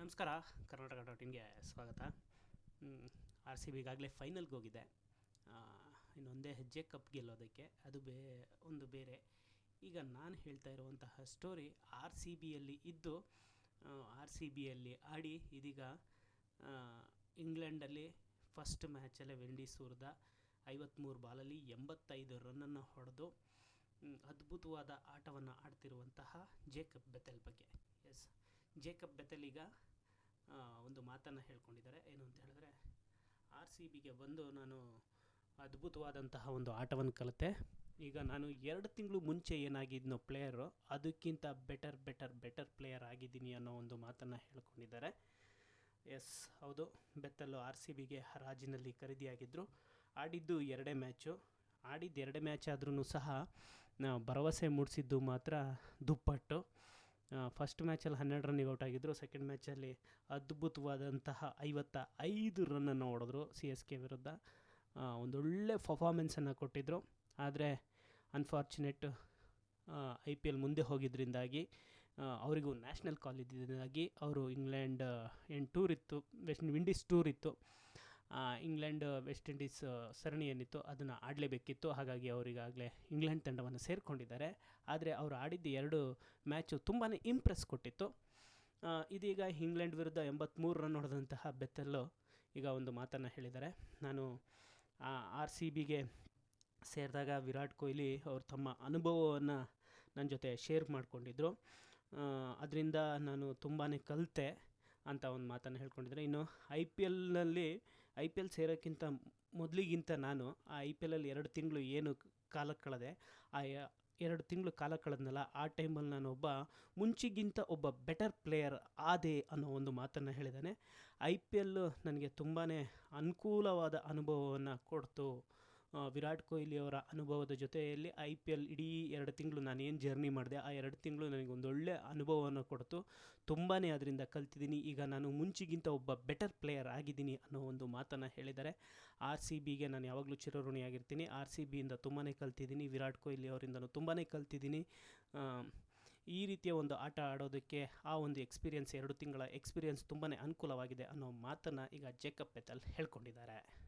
ನಮಸ್ಕಾರ, ಕರ್ನಾಟಕ ಡಾಟ್ ಇನ್ಗೆ ಸ್ವಾಗತ. R C B ಈಗಾಗಲೇ ಫೈನಲ್ಗೆ ಹೋಗಿದೆ. ಇನ್ನೊಂದೇ ಹೆಜ್ಜೆ ಕಪ್ ಗೆಲ್ಲೋದಕ್ಕೆ. ಅದು ಬೇ, ಒಂದು ಬೇರೆ. ಈಗ ನಾನು ಹೇಳ್ತಾ ಇರುವಂತಹ ಸ್ಟೋರಿ ಆರ್ ಸಿ ಬಿಯಲ್ಲಿ ಇದ್ದು ಆರ್ ಸಿ ಬಿಯಲ್ಲಿ ಆಡಿ ಇದೀಗ ಇಂಗ್ಲೆಂಡಲ್ಲಿ ಫಸ್ಟ್ ಮ್ಯಾಚಲ್ಲೇ ವಿಂಡೀಸ್ ಹುರಿದ ಐವತ್ತ್ಮೂರು ಬಾಲಲ್ಲಿ ಎಂಬತ್ತೈದು ರನ್ನನ್ನು ಹೊಡೆದು ಅದ್ಭುತವಾದ ಆಟವನ್ನು ಆಡ್ತಿರುವಂತಹ ಜೇಕಬ್ ಬೆತೆಲ್ ಬಗ್ಗೆ. ಎಸ್ ಜೇಕಬ್ ಬೆತಲಿಗ ಒಂದು ಮಾತನ್ನು ಹೇಳ್ಕೊಂಡಿದ್ದಾರೆ. ಏನು ಅಂತ ಹೇಳಿದ್ರೆ, ಆರ್ ಸಿ ಬಿಗೆ ಬಂದು ನಾನು ಅದ್ಭುತವಾದಂತಹ ಒಂದು ಆಟವನ್ನು ಕಲಿತೆ. ಈಗ ನಾನು ಎರಡು ತಿಂಗಳು ಮುಂಚೆ ಏನಾಗಿದ್ನೋ ಪ್ಲೇಯರು, ಅದಕ್ಕಿಂತ ಬೆಟರ್ ಬೆಟರ್ ಬೆಟರ್ ಪ್ಲೇಯರ್ ಆಗಿದ್ದೀನಿ ಅನ್ನೋ ಒಂದು ಮಾತನ್ನು ಹೇಳ್ಕೊಂಡಿದ್ದಾರೆ. ಎಸ್, ಹೌದು, ಬೆತ್ತಲು ಆರ್ ಸಿ ಬಿಗೆ ಹರಾಜಿನಲ್ಲಿ ಖರೀದಿಯಾಗಿದ್ದರು ಆಡಿದ್ದು ಎರಡೇ ಮ್ಯಾಚು. ಆಡಿದ್ದು ಎರಡೇ ಮ್ಯಾಚ್ ಆದ್ರೂ ಸಹ ಭರವಸೆ ಮೂಡಿಸಿದ್ದು ಮಾತ್ರ ದುಪ್ಪಟ್ಟು. ಫಸ್ಟ್ ಮ್ಯಾಚಲ್ಲಿ ಹನ್ನೆರಡು ರನ್ನಿಗೆ ಔಟ್ ಆಗಿದ್ದರು ಸೆಕೆಂಡ್ ಮ್ಯಾಚಲ್ಲಿ ಅದ್ಭುತವಾದಂತಹ ಐವತ್ತ ಐದು ರನ್ನನ್ನು ಹೊಡೆದ್ರು ಸಿ ಎಸ್ ಕೆ ವಿರುದ್ಧ. ಒಂದೊಳ್ಳೆ ಪರ್ಫಾಮೆನ್ಸನ್ನು ಕೊಟ್ಟಿದ್ದರು ಆದರೆ ಅನ್ಫಾರ್ಚುನೇಟ್ ಐ ಪಿ ಎಲ್ ಮುಂದೆ ಹೋಗಿದ್ದರಿಂದಾಗಿ ಅವರಿಗೂ ನ್ಯಾಷನಲ್ ಕಾಲ್ ಇದ್ದಿದ್ದರಿಂದಾಗಿ ಅವರು ಇಂಗ್ಲೆಂಡ್ ಏನು ಟೂರ್ ಇತ್ತು ವೆಸ್ಟ್ ವಿಂಡೀಸ್ ಟೂರ್ ಇತ್ತು ಇಂಗ್ಲೆಂಡ್ ವೆಸ್ಟ್ ಇಂಡೀಸ್ ಸರಣಿ ಏನಿತ್ತು ಅದನ್ನು ಆಡಲೇಬೇಕಿತ್ತು. ಹಾಗಾಗಿ ಅವರಿಗಾಗಲೇ ಇಂಗ್ಲೆಂಡ್ ತಂಡವನ್ನು ಸೇರಿಕೊಂಡಿದ್ದಾರೆ. ಆದರೆ ಅವರು ಆಡಿದ್ದ ಎರಡು ಮ್ಯಾಚು ತುಂಬಾ ಇಂಪ್ರೆಸ್ ಕೊಟ್ಟಿತ್ತು. ಇದೀಗ ಇಂಗ್ಲೆಂಡ್ ವಿರುದ್ಧ ಎಂಬತ್ತ್ಮೂರು ರನ್ ಹೊಡೆದಂತಹ ಬೆತ್ತಲ್ಲು ಈಗ ಒಂದು ಮಾತನ್ನು ಹೇಳಿದ್ದಾರೆ. ನಾನು ಆರ್ ಸಿ ಬಿಗೆ ಸೇರಿದಾಗ ವಿರಾಟ್ ಕೊಹ್ಲಿ ಅವರು ತಮ್ಮ ಅನುಭವವನ್ನು ನನ್ನ ಜೊತೆ ಶೇರ್ ಮಾಡಿಕೊಂಡಿದ್ರು. ಅದರಿಂದ ನಾನು ತುಂಬಾ ಕಲಿತೆ ಅಂತ ಒಂದು ಮಾತನ್ನು ಹೇಳ್ಕೊಂಡಿದ್ದಾರೆ. ಇನ್ನು ಐ ಪಿ ಎಲ್ನಲ್ಲಿ ಐ ಪಿ ಎಲ್ ಸೇರೋಕ್ಕಿಂತ ಮೊದಲಿಗಿಂತ ನಾನು ಆ ಐ ಪಿ ಎಲಲ್ಲಿ ಎರಡು ತಿಂಗಳು ಏನು ಕಾಲ ಕಳೆದೆ, ಆ ಎರಡು ತಿಂಗಳು ಕಾಲ ಕಳೆದ್ನಲ್ಲ, ಆ ಟೈಮಲ್ಲಿ ನಾನು ಒಬ್ಬ ಮುಂಚಿಗಿಂತ ಒಬ್ಬ ಬೆಟರ್ ಪ್ಲೇಯರ್ ಆದೆ ಅನ್ನೋ ಒಂದು ಮಾತನ್ನು ಹೇಳಿದ್ದಾನೆ ಐ ಪಿ ಎಲ್ಲು ನನಗೆ ತುಂಬಾ ಅನುಕೂಲವಾದ ಅನುಭವವನ್ನು ಕೊಡ್ತು. ವಿರಾಟ್ ಕೊಹ್ಲಿ ಅವರ ಅನುಭವದ ಜೊತೆಯಲ್ಲಿ ಐ ಪಿ ಎಲ್ ಇಡೀ ಎರಡು ತಿಂಗಳು ನಾನು ಏನು ಜರ್ನಿ ಮಾಡಿದೆ, ಆ ಎರಡು ತಿಂಗಳು ನನಗೆ ಅನುಭವವನ್ನು ಕೊಡ್ತು. ತುಂಬಾ ಅದರಿಂದ ಕಲ್ತಿದ್ದೀನಿ. ಈಗ ನಾನು ಮುಂಚಿಗಿಂತ ಒಬ್ಬ ಬೆಟರ್ ಪ್ಲೇಯರ್ ಆಗಿದ್ದೀನಿ ಅನ್ನೋ ಒಂದು ಮಾತನ್ನು ಹೇಳಿದ್ದಾರೆ ಆರ್ ಸಿ ಬಿಗೆ ನಾನು ಯಾವಾಗಲೂ ಚಿರಋಣಿಯಾಗಿರ್ತೀನಿ. ಆರ್ ಸಿ ಬಿಯಿಂದ ತುಂಬಾ ಕಲ್ತಿದ್ದೀನಿ. ವಿರಾಟ್ ಕೊಹ್ಲಿ ಅವರಿಂದನೂ ತುಂಬಾ ಕಲ್ತಿದ್ದೀನಿ. ಈ ರೀತಿಯ ಒಂದು ಆಟ ಆಡೋದಕ್ಕೆ, ಆ ಒಂದು ಎಕ್ಸ್ಪೀರಿಯನ್ಸ್ ಎರಡು ತಿಂಗಳ ಎಕ್ಸ್ಪೀರಿಯನ್ಸ್ ತುಂಬಾ ಅನುಕೂಲವಾಗಿದೆ ಅನ್ನೋ ಮಾತನ್ನು ಈಗ ಜೇಕಪ್ ಪೆತಲ್ ಹೇಳ್ಕೊಂಡಿದ್ದಾರೆ.